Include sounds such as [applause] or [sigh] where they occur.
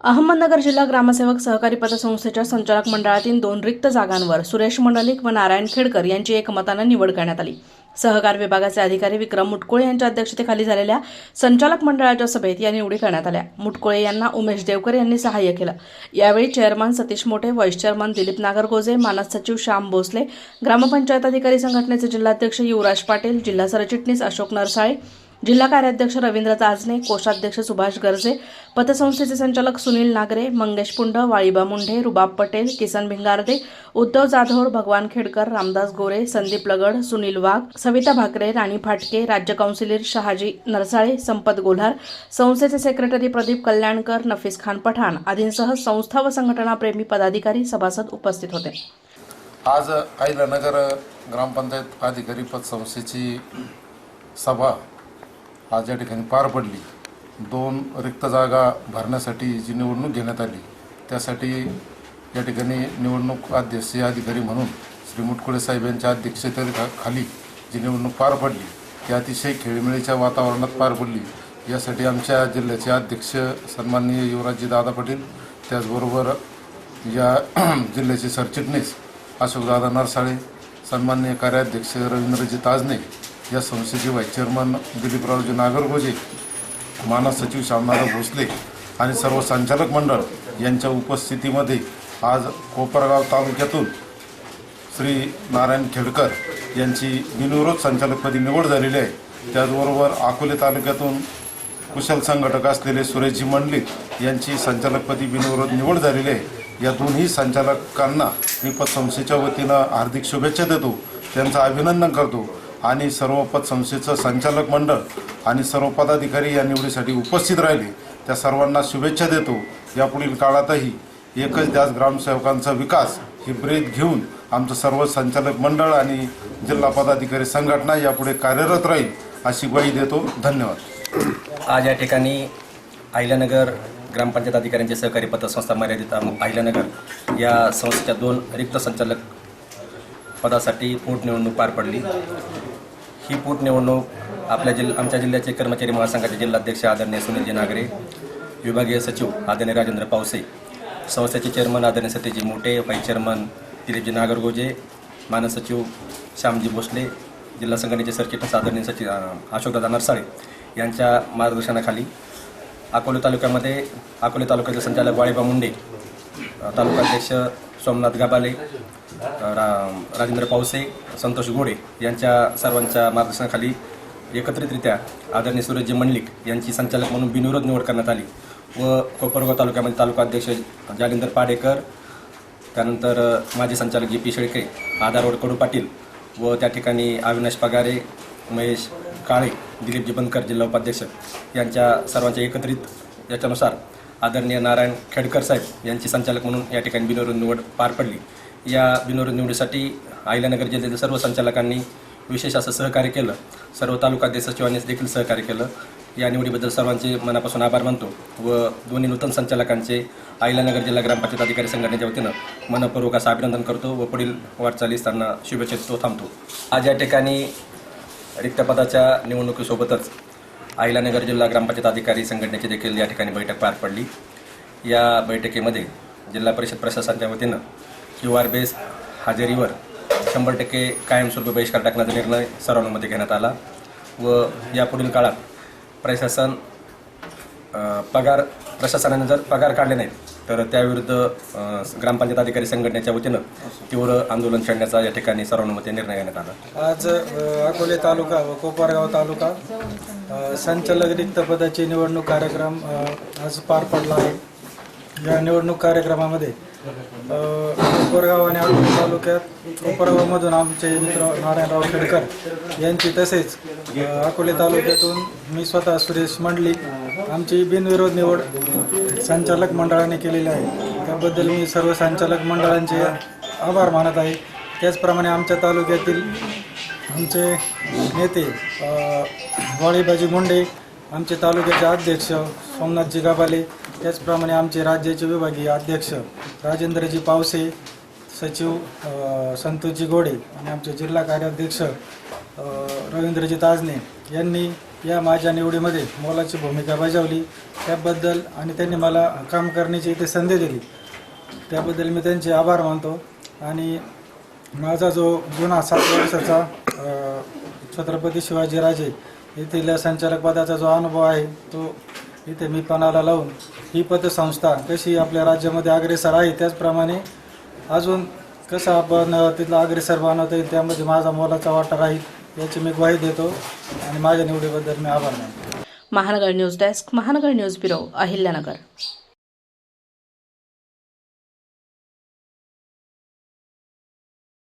अहमदनगर जिल्हा ग्रामसेवक सहकारी पतसंस्थेच्या संचालक मंडळातील दोन रिक्त जागांवर सुरेश मंडलिक व नारायण खेडकर यांची एकमतानं निवड करण्यात आली. सहकार विभागाचे अधिकारी विक्रम मुटकुळे यांच्या अध्यक्षतेखाली झालेल्या संचालक मंडळाच्या सभेत या निवडी करण्यात आल्या. मुटकुळे यांना उमेश देवकर यांनी सहाय्य केलं. यावेळी चेअरमन सतीश मोठे व्हाईस चेअरमन दिलीप नागरगोजे मानस सचिव श्याम भोसले ग्रामपंचायत अधिकारी संघटनेचे जिल्हाध्यक्ष युवराज पाटील जिल्हा सरचिटणीस अशोक नरसाळे जिल्हा कार्याध्यक्ष रवींद्र ताजने कोषाध्यक्ष सुभाष गर्जे पतसंस्थेचे संचालक सुनील नागरे मंगेश पुंड वाळीबा मुंढे रुबाब पटेल किसन भिंगारदे उद्धव जाधवड भगवान खेडकर रामदास गोरे संदीप लगड सुनील वाघ सविता भाकरे राणी फाटके राज्य काउन्सिलर शहाजी नरसाळे संपत गोल्हार संस्थेचे सेक्रेटरी प्रदीप कल्याणकर नफीस खान पठाण आदींसह संस्था व संघटनाप्रेमी पदाधिकारी सभासद उपस्थित होते. आज अहिल्यानगर ग्रामपंचायत अधिकारी पतसंस्थेची सभा आज या ठिकाणी पार पडली. दोन रिक्त जागा भरण्यासाठी जी निवडणूक घेण्यात आली त्यासाठी या ठिकाणी निवडणूक अध्यक्ष अधिकारी म्हणून श्री मुटकुळे साहेब यांच्या अध्यक्षतेखाली जी निवडणूक पार पडली ती अतिशय खेळीमेळीच्या वातावरणात पार पडली. यासाठी आमच्या जिल्ह्याचे अध्यक्ष सन्माननीय युवराजजी दादा पाटील त्याचबरोबर या [clears throat] जिल्ह्याचे सरचिटणीस अशोकदादा नरसाळे सन्माननीय कार्याध्यक्ष रवींद्रजी ताजने या संस्थेचे व्हाईस चेअरमन दिलीपरावजी नागरगोजे मानस सचिव श्यामनाथ भोसले आणि सर्व संचालक मंडळ यांच्या उपस्थितीमध्ये आज कोपरगाव तालुक्यातून श्री नारायण खेडकर यांची बिनविरोध संचालकपदी निवड झालेली आहे. त्याचबरोबर अकोले तालुक्यातून कुशल संघटक असलेले सुरेशजी मंडलिक यांची संचालकपदी बिनविरोध निवड झालेली आहे. या दोन्ही संचालकांना मी पतसंस्थेच्या वतीनं हार्दिक शुभेच्छा देतो. त्यांचं अभिनंदन करतो. आणि सर्व पतसंस्थेचं संचालक मंडळ आणि सर्व पदाधिकारी या निवडीसाठी उपस्थित राहिले. त्या सर्वांना शुभेच्छा देतो. यापुढील काळातही एकच त्याच ग्रामसेवकांचा विकास ही ब्रेथ घेऊन आमचं सर्व संचालक मंडळ आणि जिल्हा पदाधिकारी संघटना यापुढे कार्यरत राहील अशी ग्वाही देतो. धन्यवाद. आज या ठिकाणी अहिल्यानगर ग्रामपंचायत अधिकाऱ्यांचे सहकारी पतसंस्था मर्यादित आहिल्यानगर अहिल्यानगर या संस्थेच्या दोन रिक्त संचालक पदासाठी पोटनिवडणूक पार पडली. ही पोटनिवडणूक आपल्या जिल्हा आमच्या जिल्ह्याचे कर्मचारी महासंघाचे जिल्हाध्यक्ष आदरणीय सुनीलजी नागरे विभागीय सचिव आदरणीय राजेंद्र पावसे संस्थेचे चेअरमन आदरणीय सत्यजी मोठे व्हाईस चेअरमन दिलीपजी नागरगोजे मानस सचिव श्यामजी भोसले जिल्हा संघटनेचे सरचिटणीस आदरणीय सचिव अशोकदादा नरसाळे यांच्या मार्गदर्शनाखाली अकोले तालुक्यामध्ये अकोले तालुक्याचे संचालक वाळेबा मुंडे तालुकाध्यक्ष सोमनाथ गाबाले रा राजेंद्र पावसे संतोष गोडे यांच्या सर्वांच्या मार्गदर्शनाखाली एकत्रितरित्या आदरणीय सूरजजी मंडलिक यांची संचालक म्हणून बिनविरोध निवड करण्यात आली व कोपरगाव तालुक्यामध्ये तालुकाध्यक्ष जालिंदर पाडेकर त्यानंतर माजी संचालक जी पी शेळके आधारवड कडू पाटील व त्या ठिकाणी अविनाश पगारे महेश काळे दिलीपजी बनकर जिल्हा उपाध्यक्ष यांच्या सर्वांच्या एकत्रित याच्यानुसार आदरणीय नारायण खेडकर साहेब यांची संचालक म्हणून या ठिकाणी बिनविरोध निवड पार पडली. या बिनविरोध निवडीसाठी अहिल्यानगर जिल्ह्यातील सर्व संचालकांनी विशेष असं सहकार्य केलं. सर्व तालुकाध्यक्ष सचिवांनी देखील सहकार्य केलं. या निवडीबद्दल सर्वांचे मनापासून आभार मानतो व दोन्ही नूतन संचालकांचे अहिल्यानगर जिल्हा ग्रामपंचायत अधिकारी संघटनेच्या वतीनं मनपूर्वक असं अभिनंदन करतो व पुढील वाटचालीस त्यांना शुभेच्छा थांबतो. आज या ठिकाणी रिक्त पदाच्या निवडणुकीसोबतच अहिल्यानगर जिल्हा ग्रामपंचायत अधिकारी संघटनेची देखील या ठिकाणी बैठक पार पडली. या बैठकीमध्ये जिल्हा परिषद प्रशासनाच्या वतीनं क्यू आर बेस हजेरीवर शंभर टक्के कायमस्वरूपी बहिष्कार टाकण्याचा निर्णय सर्वांमध्ये घेण्यात आला व यापुढील काळात प्रशासन पगार प्रशासनाने जर पगार काढले नाहीत तर त्याविरुद्ध ग्रामपंचायत अधिकारी संघटनेच्या वतीनं तीव्र आंदोलन छेडण्याचा या ठिकाणी सर्वानुमते निर्णय घेण्यात आला. आज अकोले तालुका व कोपरगाव तालुका संचालक रिक्त पदाची निवडणूक कार्यक्रम आज पार पडला आहे. या निवडणूक कार्यक्रमामध्ये उपरगाव कोपरगाव आणि अकोले तालुक्यात कोपरगावमधून आमचे मित्र नारायणराव खेडकर यांची तसेच अकोले तालुक्यातून मी स्वतः सुरेश मंडली आमची बिनविरोध निवड संचालक मंडळाने केलेली आहे. त्याबद्दल मी सर्व संचालक मंडळांचे आभार मानत आहे. त्याचप्रमाणे आमच्या तालुक्यातील आमचे नेते अ, वाळीबाजी मुंडे आमचे तालुक्याचे अध्यक्ष सोमनाथजी गाबाले त्याचप्रमाणे आमचे राज्याचे विभागीय अध्यक्ष राजेंद्रजी पावसे सचिव संतोषजी गोडे आणि आमचे जिल्हा कार्याध्यक्ष रवींद्रजी ताजने यांनी या माझ्या निवडीमध्ये मोलाची भूमिका बजावली. त्याबद्दल आणि त्यांनी मला काम करण्याची इथे संधी दिली. त्याबद्दल मी त्यांचे आभार मानतो आणि माझा जो जुना सात वर्षाचा छत्रपती शिवाजीराजे येथील संचालक पदाचा जो अनुभव आहे तो इथे मी पणाला लावून ही पतसंस्था कशी आपल्या राज्यामध्ये अग्रेसर आहे त्याचप्रमाणे अजून कसं आपण तिथला अग्रेसर बनवता येईल त्यामध्ये माझा मोलाचा वाटा राहील याची मी ग्वाही देतो आणि माझ्या निवडीबद्दल मी आभार मानतो. Mahanagar news desk Mahanagar news bureau Ahilyanagar.